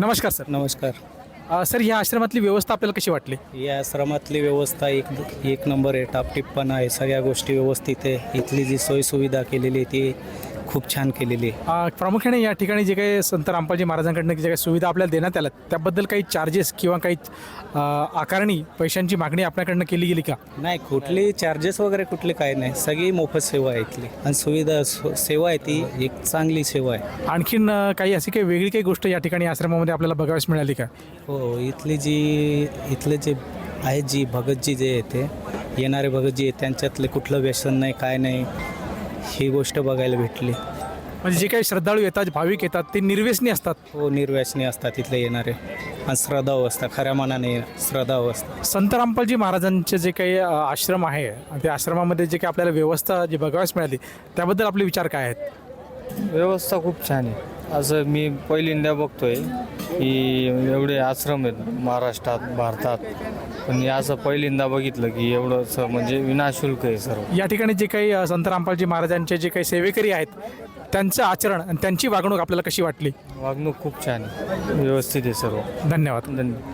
नमस्कार सर. नमस्कार. अ, सर ह्या आश्रमातली व्यवस्था आपल्याला कशी वाटली? या आश्रमातली व्यवस्था एक एक नंबर आहे. टापटीपपणा आहे. सगळ्या गोष्टी व्यवस्थित आहे. इथली जी सोयीसुविधा केलेली आहे ती खूप छान केलेली आहे. अ, प्रामुख्याने या ठिकाणी जे काही संत रामपालजी महाराजांकडनं जे काही सुविधा आपल्याला देण्यात आल्या त्याबद्दल काही चार्जेस किंवा काही अ, आकारणी पैशांची मागणी आपल्याकडनं केली गेली का? नाही कुठली चार्जेस वगैरे कुठले काय नाही. सगळी मोफत सेवा आहे इथली. आणि सुविधा सु- सेवा आहे ती एक चांगली सेवा आहे. आणखीन अ, काही अशी काही वेगळी काही गोष्ट या ठिकाणी आश्रमामध्ये आपल्याला बघाव्यास मिळाली का? हो इथली जी इथले जे आहेत जी भगतजी जे आहे ते येणारे भगतजी आहेत त्यांच्यातले कुठलं व्यसन नाही काय नाही. ही गोष्ट बघायला भेटली. म्हणजे जे काही श्रद्धाळू येतात भाविक येतात ते निर्व्यसनी असतात? हो निर्व्यसनी असतात इथले येणारे. आणि श्रद्धाव असतात खऱ्या मनाने श्रद्धाव असतात. संत रामपालजी महाराजांचे जे काही अ, आश्रम आहे आणि त्या आश्रमामध्ये जे काही आपल्याला व्यवस्था जी बघाव्यास मिळाली त्याबद्दल आपले विचार काय आहेत? व्यवस्था खूप छान आहे. असं मी पहिल्यांदा बघतोय. की एवढे आश्रम आहेत महाराष्ट्रात भारतात. पण हे असं पहिल्यांदा बघितलं की एवढं असं म्हणजे विनाशुल्क आहे सर्व. या ठिकाणी जे काही अ, संत रामपालजी महाराजांचे जे काही सेवेकरी आहेत त्यांचं आचरण आणि त्यांची वागणूक आपल्याला कशी वाटली? वागणूक खूप छान आहे. व्यवस्थित आहे सर्व. धन्यवाद. धन्यवाद.